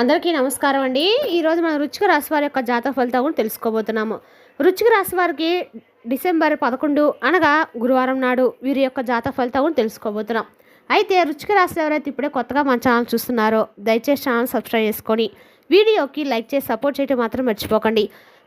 అందరికీ నమస్కారం అండి. ఈరోజు మనం రుచిక రాశి వారి యొక్క జాతక ఫలితాలు కూడా తెలుసుకోబోతున్నాము. రుచిక రాశి వారికి డిసెంబర్ పదకొండు అనగా గురువారం నాడు వీరి యొక్క జాతక ఫలితాలు కూడా తెలుసుకోబోతున్నాం. అయితే రుచిక రాశి ఎవరైతే ఇప్పుడే కొత్తగా మన ఛానల్ చూస్తున్నారో దయచేసి ఛానల్ సబ్స్క్రైబ్ చేసుకొని వీడియోకి లైక్ చేసి సపోర్ట్ చేయడం మాత్రం మర్చిపోకండి.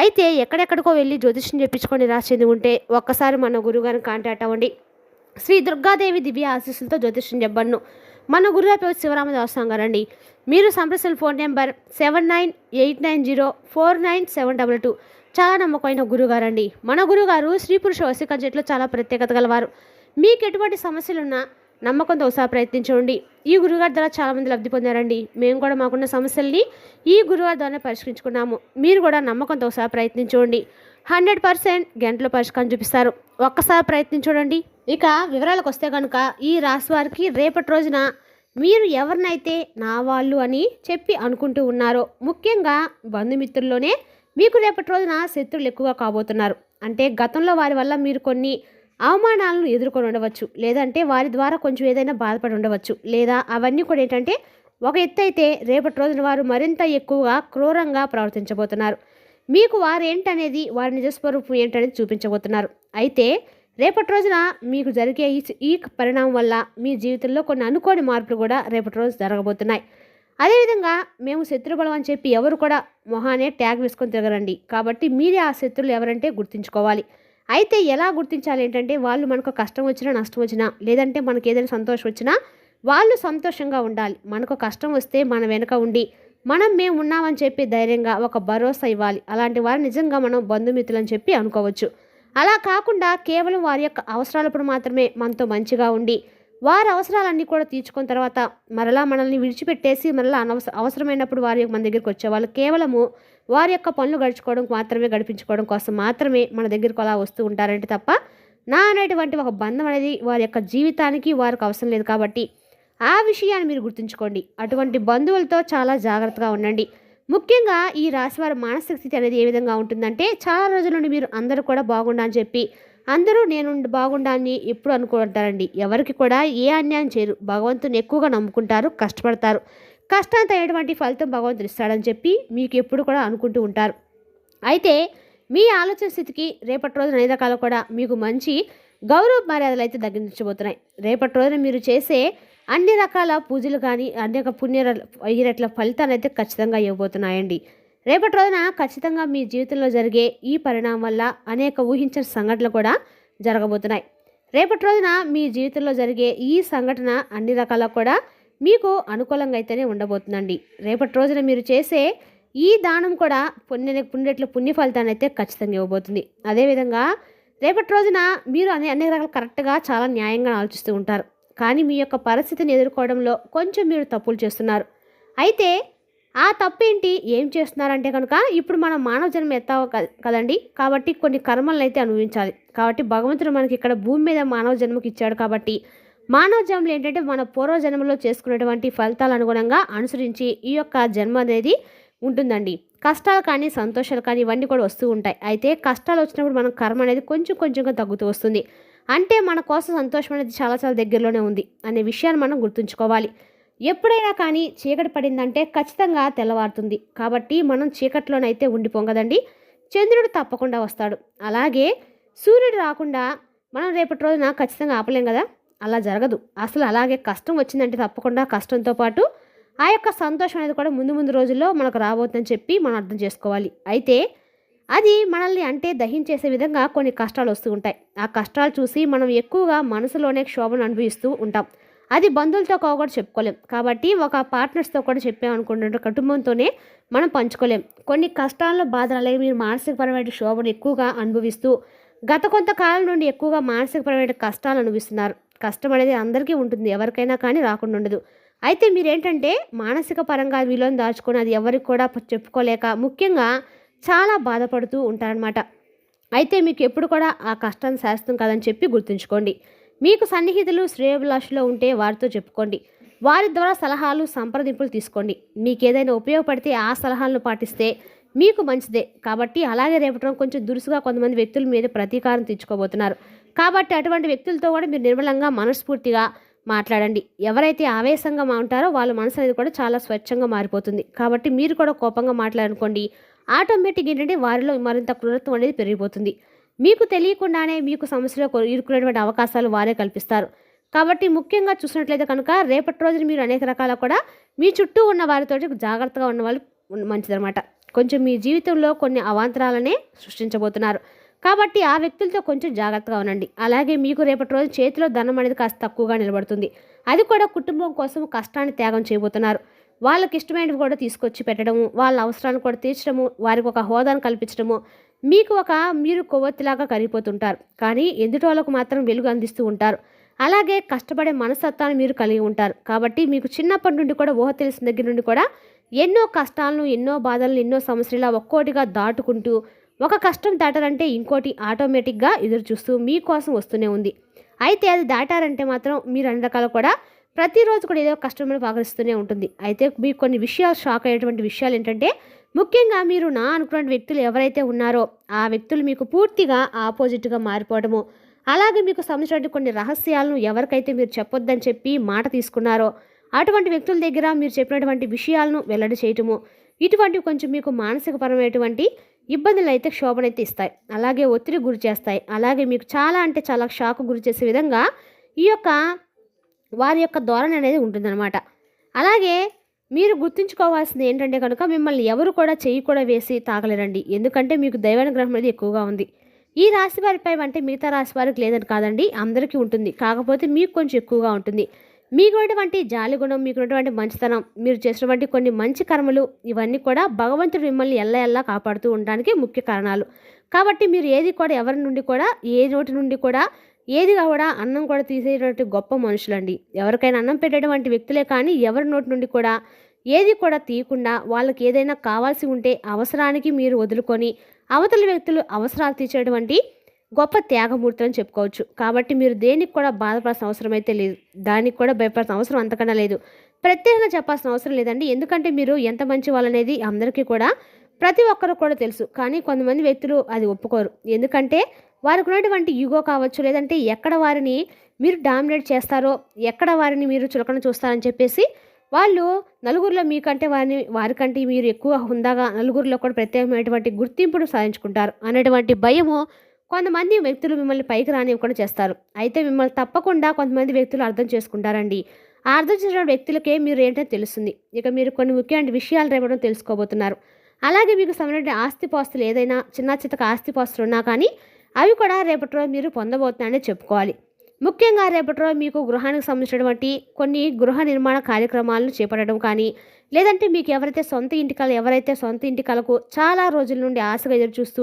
అయితే ఎక్కడెక్కడికో వెళ్ళి జ్యోతిష్యం చెప్పించుకొని రాసింది ఉంటే ఒక్కసారి మన గురుగారిని కాంటాక్ట్ అవ్వండి. శ్రీ దుర్గాదేవి దివ్య ఆశీస్సులతో జ్యోతిష్యం చెప్పను మన గురువు పేరు శివరామదాసం గారండి. మీరు సంప్రదించిన phone number seven nine eight nine zero four nine seven double two చాలా నమ్మకమైన గురుగారండి. మన గురుగారు స్త్రీ పురుష వశీకరణ చెట్లు చాలా ప్రత్యేకత గలవారు. మీకు ఎటువంటి సమస్యలున్నా నమ్మకంతో ఒకసారి ప్రయత్నించండి. ఈ గురువుగారి ద్వారా చాలామంది లబ్ధి పొందారండి. మేము కూడా మాకున్న సమస్యల్ని ఈ గురువారి ద్వారా పరిష్కరించుకున్నాము. మీరు కూడా నమ్మకంతో ఒకసారి ప్రయత్నించండి హండ్రెడ్ పర్సెంట్ గంటలో పరిష్కారం చూపిస్తారు. ఒక్కసారి ప్రయత్నించండి ఇక వివరాలకు వస్తే కనుక ఈ రాశి వారికి రేపటి రోజున మీరు ఎవరినైతే నా వాళ్ళు అని చెప్పి అనుకుంటూ ఉన్నారో ముఖ్యంగా బంధుమిత్రుల్లోనే మీకు రేపటి రోజున శత్రువులు ఎక్కువగా కాబోతున్నారు. అంటే గతంలో వారి వల్ల మీరు కొన్ని అవమానాలను ఎదుర్కొని ఉండవచ్చు. లేదంటే వారి ద్వారా కొంచెం ఏదైనా బాధపడి ఉండవచ్చు. లేదా అవన్నీ కూడా ఏంటంటే ఒక ఎత్తు అయితే రేపటి రోజున వారు మరింత ఎక్కువగా క్రూరంగా ప్రవర్తించబోతున్నారు. మీకు వారు ఏంటనేది వారి నిజస్వరూపం ఏంటనేది చూపించబోతున్నారు. అయితే రేపటి రోజున మీకు జరిగే ఈ పరిణామం వల్ల మీ జీవితంలో కొన్ని అనుకోని మార్పులు కూడా రేపటి రోజు జరగబోతున్నాయి. అదేవిధంగా మేము శత్రుబలం అని చెప్పి ఎవరు కూడా మొహానే ట్యాగ్ వేసుకొని తిరగరండి. కాబట్టి మీరే ఆ శత్రులు ఎవరంటే గుర్తుంచుకోవాలి. అయితే ఎలా గుర్తించాలి ఏంటంటే వాళ్ళు మనకు కష్టం వచ్చినా నష్టం వచ్చినా లేదంటే మనకి ఏదైనా సంతోషం వచ్చినా వాళ్ళు సంతోషంగా ఉండాలి. మనకు కష్టం వస్తే మన వెనుక ఉండి మనం మేము ఉన్నామని చెప్పి ధైర్యంగా ఒక భరోసా ఇవ్వాలి. అలాంటి వారు నిజంగా మనం బంధుమిత్రులని చెప్పి అనుకోవచ్చు. అలా కాకుండా కేవలం వారి యొక్క అవసరాలప్పుడు మాత్రమే మనతో మంచిగా ఉండి వారి అవసరాలన్నీ కూడా తీర్చుకున్న తర్వాత మరలా మనల్ని విడిచిపెట్టేసి మరలా అనవసర అవసరమైనప్పుడు వారి యొక్క మన దగ్గరికి వచ్చేవాళ్ళు. కేవలము వారి యొక్క పనులు గడుచుకోవడం మాత్రమే గడిపించుకోవడం కోసం మాత్రమే మన దగ్గరకు అలా వస్తూ ఉంటారంటే తప్ప నా అనేటువంటి ఒక బంధం అనేది వారి యొక్క జీవితానికి వారికి అవసరం లేదు కాబట్టి ఆ విషయాన్ని మీరు గుర్తుంచుకోండి. అటువంటి బంధువులతో చాలా జాగ్రత్తగా ఉండండి. ముఖ్యంగా ఈ రాశి వారి మానసిక స్థితి అనేది ఏ విధంగా ఉంటుందంటే చాలా రోజుల నుండి మీరు అందరూ కూడా బాగుండా అని చెప్పి అందరూ నేను బాగుండాలని ఎప్పుడు అనుకుంటారండి. ఎవరికి కూడా ఏ అన్యాయం చేయరు. భగవంతుని ఎక్కువగా నమ్ముకుంటారు కష్టపడతారు. కష్టాంత అయ్యేటువంటి ఫలితం భగవంతుడు ఇస్తాడని చెప్పి మీకు ఎప్పుడు కూడా అనుకుంటూ ఉంటారు. అయితే మీ ఆలోచన స్థితికి రేపటి రోజున అన్ని రకాలు కూడా మీకు మంచి గౌరవ మర్యాదలు అయితే తగ్గించబోతున్నాయి. రేపటి రోజున మీరు చేసే అన్ని రకాల పూజలు కానీ అనేక పుణ్య ఈ ఫలితాలు అయితే ఖచ్చితంగా ఇవ్వబోతున్నాయండి. రేపటి రోజున ఖచ్చితంగా మీ జీవితంలో జరిగే ఈ పరిణామం వల్ల అనేక ఊహించిన సంఘటనలు కూడా జరగబోతున్నాయి. రేపటి రోజున మీ జీవితంలో జరిగే ఈ సంఘటన అన్ని రకాల కూడా మీకు అనుకూలంగా అయితేనే ఉండబోతుందండి. రేపటి రోజున మీరు చేసే ఈ దానం కూడా పుణ్య పుణ్యట్ల పుణ్య ఫలితాన్ని అయితే ఖచ్చితంగా ఇవ్వబోతుంది. అదేవిధంగా రేపటి రోజున మీరు అనే అన్ని రకాల కరెక్ట్గా చాలా న్యాయంగా ఆలోచిస్తూ ఉంటారు. కానీ మీ యొక్క పరిస్థితిని ఎదుర్కోవడంలో కొంచెం మీరు తప్పులు చేస్తున్నారు. అయితే ఆ తప్పేంటి? ఏం చేస్తున్నారంటే కనుక ఇప్పుడు మనం మానవ జన్మ ఎత్తావు కదండి? కాబట్టి కొన్ని కర్మలను అయితే అనుభవించాలి. కాబట్టి భగవంతుడు మనకి ఇక్కడ భూమి మీద మానవ జన్మకి ఇచ్చాడు కాబట్టి మానవ జన్మలు ఏంటంటే మన పూర్వ జన్మలో చేసుకునేటువంటి ఫలితాలు అనుగుణంగా అనుసరించి ఈ యొక్క జన్మ అనేది ఉంటుందండి. కష్టాలు కానీ సంతోషాలు కానీ ఇవన్నీ కూడా వస్తూ ఉంటాయి. అయితే కష్టాలు వచ్చినప్పుడు మనం కర్మ అనేది కొంచెం కొంచెంగా తగ్గుతూ వస్తుంది. అంటే మన కోసం సంతోషం అనేది చాలా చాలా దగ్గరలోనే ఉంది అనే విషయాన్ని మనం గుర్తుంచుకోవాలి. ఎప్పుడైనా కానీ చీకటి పడిందంటే ఖచ్చితంగా తెల్లవారుతుంది. కాబట్టి మనం చీకట్లోనైతే ఉండిపోం కదండి చంద్రుడు తప్పకుండా వస్తాడు. అలాగే సూర్యుడు రాకుండా మనం రేపటి రోజున ఖచ్చితంగా ఆపలేం కదా? అలా జరగదు. అసలు అలాగే కష్టం వచ్చిందంటే తప్పకుండా కష్టంతో పాటు ఆ యొక్క సంతోషం అనేది కూడా ముందు ముందు రోజుల్లో మనకు రాబోతుందని చెప్పి మనం అర్థం చేసుకోవాలి. అయితే అది మనల్ని అంటే దహించేసే విధంగా కొన్ని కష్టాలు వస్తూ ఉంటాయి. ఆ కష్టాలు చూసి మనం ఎక్కువగా మనసులోనే క్షోభను అనుభవిస్తూ ఉంటాం. అది బంధువులతో కూడా చెప్పుకోలేం. కాబట్టి ఒక పార్ట్నర్స్తో కూడా చెప్పామనుకుంటుంటే కుటుంబంతోనే మనం పంచుకోలేం. కొన్ని కష్టాల్లో బాధలు అలాగే మీరు మానసికపరమైన శోభను ఎక్కువగా అనుభవిస్తూ గత కొంతకాలం నుండి ఎక్కువగా మానసికపరమైన కష్టాలు అనుభవిస్తున్నారు. కష్టం అనేది అందరికీ ఉంటుంది ఎవరికైనా కానీ రాకుండా ఉండదు. అయితే మీరేంటంటే మానసిక పరంగా విలువను దాచుకొని అది ఎవరికి కూడా చెప్పుకోలేక ముఖ్యంగా చాలా బాధపడుతూ ఉంటారనమాట అయితే మీకు ఎప్పుడు కూడా ఆ కష్టాన్ని శాస్త్రం కాదని చెప్పి గుర్తుంచుకోండి. మీకు సన్నిహితులు శ్రేయభిలాషులో ఉంటే వారితో చెప్పుకోండి. వారి ద్వారా సలహాలు సంప్రదింపులు తీసుకోండి. మీకు ఏదైనా ఉపయోగపడితే ఆ సలహాలను పాటిస్తే మీకు మంచిదే. కాబట్టి అలాగే రేపటం కొంచెం దురుసుగా కొంతమంది వ్యక్తుల మీద ప్రతీకారం తెచ్చుకోబోతున్నారు కాబట్టి అటువంటి వ్యక్తులతో కూడా మీరు నిర్మలంగా మనస్ఫూర్తిగా మాట్లాడండి. ఎవరైతే ఆవేశంగా మా ఉంటారో వాళ్ళ మనసు అనేది కూడా చాలా స్వచ్ఛంగా మారిపోతుంది. కాబట్టి మీరు కూడా కోపంగా మాట్లాడనుకోండి. ఆటోమేటిక్ ఏంటంటే వారిలో మరింత క్రూరత్వం అనేది పెరిగిపోతుంది. మీకు తెలియకుండానే మీకు సమస్యలో కొ- ఇరుక్కునేటువంటి అవకాశాలు వారే కల్పిస్తారు. కాబట్టి ముఖ్యంగా చూసినట్లయితే కనుక రేపటి రోజున మీరు అనేక రకాల కూడా మీ చుట్టూ ఉన్న వారితో జాగ్రత్తగా ఉన్న వాళ్ళు మంచిదనమాట కొంచెం మీ జీవితంలో కొన్ని అవాంతరాలనే సృష్టించబోతున్నారు. కాబట్టి ఆ వ్యక్తులతో కొంచెం జాగ్రత్తగా ఉండండి. అలాగే మీకు రేపటి రోజు చేతిలో ధనం అనేది కాస్త తక్కువగా నిలబడుతుంది. అది కూడా కుటుంబం కోసం కష్టాన్ని త్యాగం చేయబోతున్నారు. వాళ్ళకి ఇష్టమైనవి కూడా తీసుకొచ్చి పెట్టడము వాళ్ళ అవసరాలను కూడా తీర్చడము వారికి ఒక హోదాను కల్పించడము మీకు ఒక మీరు కొవ్వొత్తిలాగా కరిగిపోతుంటారు. కానీ ఎదుటి వాళ్ళకు మాత్రం వెలుగు అందిస్తూ ఉంటారు. అలాగే కష్టపడే మనస్తత్వాన్ని మీరు కలిగి ఉంటారు. కాబట్టి మీకు చిన్నప్పటి నుండి కూడా ఊహ తెలిసిన దగ్గర నుండి కూడా ఎన్నో కష్టాలను ఎన్నో బాధలను ఎన్నో సమస్యలు ఒక్కోటిగా దాటుకుంటూ ఒక కష్టం దాటారంటే ఇంకోటి ఆటోమేటిక్గా ఎదురు చూస్తూ మీకోసం వస్తూనే ఉంది. అయితే అది దాటారంటే మాత్రం మీరు అన్ని రకాలు కూడా ప్రతిరోజు కూడా ఏదో కష్టం పాకరిస్తూనే ఉంటుంది. అయితే మీకు కొన్ని విషయాలు షాక్ అయ్యేటువంటి విషయాలు ఏంటంటే ముఖ్యంగా మీరు నా అనుకున్న వ్యక్తులు ఎవరైతే ఉన్నారో ఆ వ్యక్తులు మీకు పూర్తిగా ఆపోజిట్గా మారిపోవడము అలాగే మీకు సంబంధించిన కొన్ని రహస్యాలను ఎవరికైతే మీరు చెప్పొద్దని చెప్పి మాట తీసుకున్నారో అటువంటి వ్యక్తుల దగ్గర మీరు చెప్పినటువంటి విషయాలను వెల్లడి చేయటము ఇటువంటివి కొంచెం మీకు మానసికపరమైనటువంటి ఇబ్బందులు అయితే క్షోభనైతే ఇస్తాయి. అలాగే ఒత్తిడి గురి చేస్తాయి. అలాగే మీకు చాలా అంటే చాలా షాక్ గురి చేసే విధంగా ఈ యొక్క వారి యొక్క ధోరణి అనేది ఉంటుందన్నమాట. అలాగే మీరు గుర్తుంచుకోవాల్సింది ఏంటంటే కనుక మిమ్మల్ని ఎవరు కూడా చెయ్యి కూడా వేసి తాగలేరండి. ఎందుకంటే మీకు దైవానుగ్రహం అనేది ఎక్కువగా ఉంది. ఈ రాశి వారిపై అంటే మిగతా రాశి వారికి లేదని కాదండి అందరికీ ఉంటుంది. కాకపోతే మీకు కొంచెం ఎక్కువగా ఉంటుంది. మీకున్నటువంటి జాలి గుణం మీకున్నటువంటి మంచితనం మీరు చేసినటువంటి కొన్ని మంచి కర్మలు ఇవన్నీ కూడా భగవంతుడు మిమ్మల్ని ఎల్ల ఎల్లా కాపాడుతూ ఉండడానికి ముఖ్య కారణాలు. కాబట్టి మీరు ఏది కూడా ఎవరి నుండి కూడా ఏ నోటి నుండి కూడా ఏది కూడా అన్నం కూడా తీసేటువంటి గొప్ప మనుషులండి. ఎవరికైనా అన్నం పెట్టేటువంటి వ్యక్తులే కానీ ఎవరి నోటి నుండి కూడా ఏది కూడా తీయకుండా వాళ్ళకి ఏదైనా కావాల్సి ఉంటే అవసరానికి మీరు వదులుకొని అవతల వ్యక్తులు అవసరాలు తీర్చేటువంటి గొప్ప త్యాగమూర్తులు అని చెప్పుకోవచ్చు. కాబట్టి మీరు దేనికి కూడా బాధపడాల్సిన అవసరం అయితే లేదు. దానికి కూడా భయపడాల్సిన అవసరం అంతకన్నా లేదు. ప్రత్యేకంగా చెప్పాల్సిన అవసరం లేదండి. ఎందుకంటే మీరు ఎంత మంచి వాళ్ళనేది అందరికీ కూడా ప్రతి ఒక్కరు కూడా తెలుసు. కానీ కొంతమంది వ్యక్తులు అది ఒప్పుకోరు. ఎందుకంటే వారికి ఉన్నటువంటి యుగో కావచ్చు లేదంటే ఎక్కడ వారిని మీరు డామినేట్ చేస్తారో ఎక్కడ వారిని మీరు చులకన చూస్తారని చెప్పేసి వాళ్ళు నలుగురిలో మీకంటే వారిని వారికంటే మీరు ఎక్కువ హుందాగా నలుగురిలో కూడా ప్రత్యేకమైనటువంటి గుర్తింపును సాధించుకుంటారు అనేటువంటి భయము కొంతమంది వ్యక్తులు మిమ్మల్ని పైకి రానివ్వకుండా చేస్తారు. అయితే మిమ్మల్ని తప్పకుండా కొంతమంది వ్యక్తులు అర్థం చేసుకుంటారండి. ఆ అర్థం చేసిన వ్యక్తులకే మీరు ఏంటో తెలుస్తుంది. ఇక మీరు కొన్ని ముఖ్యమైన విషయాలు రేపడం తెలుసుకోబోతున్నారు. అలాగే మీకు సంబంధించిన ఆస్తిపాస్తులు ఏదైనా చిన్న చితక ఆస్తిపాస్తులు ఉన్నా కానీ అవి కూడా రేపటి రోజు మీరు పొందబోతున్నారని చెప్పుకోవాలి. ముఖ్యంగా రేపటి రోజు మీకు గృహానికి సంబంధించినటువంటి కొన్ని గృహ నిర్మాణ కార్యక్రమాలను చేపట్టడం కానీ లేదంటే మీకు ఎవరైతే సొంత ఇంటికలు ఎవరైతే సొంత ఇంటికలకు చాలా రోజుల నుండి ఆశగా ఎదురు చూస్తూ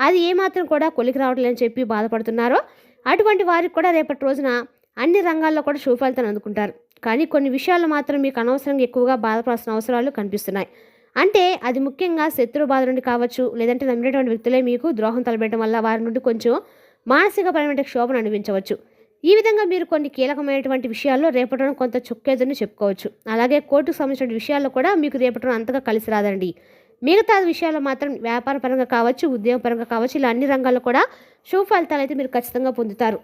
అది ఏమాత్రం కూడా కొలికి రావట్లేదని చెప్పి బాధపడుతున్నారో అటువంటి వారికి కూడా రేపటి రోజున అన్ని రంగాల్లో కూడా శుభఫలితాన్ని అందుకుంటారు. కానీ కొన్ని విషయాలు మాత్రం మీకు అనవసరంగా ఎక్కువగా బాధపడాల్సిన అవసరాలు కనిపిస్తున్నాయి. అంటే అది ముఖ్యంగా శత్రు బాధ నుండి కావచ్చు లేదంటే నమ్మినటువంటి వ్యక్తులే మీకు ద్రోహం తలపెట్టడం వల్ల వారి నుండి కొంచెం మానసికపరమైన క్షోభను అనిపించవచ్చు ఈ విధంగా మీరు కొన్ని కీలకమైనటువంటి విషయాల్లో రేపటం కొంత చుక్కేదని చెప్పుకోవచ్చు. అలాగే కోర్టుకు సంబంధించిన విషయాల్లో కూడా మీకు రేపటం అంతగా కలిసి రాదండి. మిగతా విషయాల్లో మాత్రం వ్యాపార పరంగా కావచ్చు ఉద్యోగ పరంగా కావచ్చు ఇలా అన్ని రంగాల్లో కూడా శుభ ఫలితాలు అయితే మీరు ఖచ్చితంగా పొందుతారు.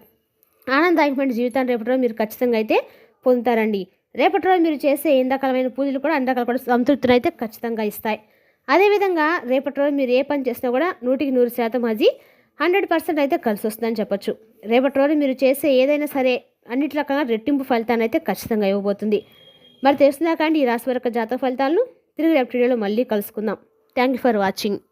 ఆనందదాయకమైన జీవితాన్ని రేపటం మీరు ఖచ్చితంగా అయితే పొందుతారండి. రేపటి రోజు మీరు చేసే ఎండాకాలమైన పూజలు కూడా అన్ని కూడా సంతృప్తిని అయితే ఖచ్చితంగా ఇస్తాయి. అదేవిధంగా రేపటి రోజు మీరు ఏ పని చేసినా కూడా నూటికి నూరు శాతం అది హండ్రెడ్ పర్సెంట్ అయితే కలిసి వస్తుందని చెప్పొచ్చు. రేపటి రోజు మీరు చేసే ఏదైనా సరే అన్నిటి రకంగా రెట్టింపు ఫలితాన్ని అయితే ఖచ్చితంగా ఇవ్వబోతుంది. మరి తెలుస్తుందా కానీ ఈ రాశి వరకు జాతక ఫలితాలను తిరిగి రేపటి వీడియోలో మళ్ళీ కలుసుకుందాం. Thank you for watching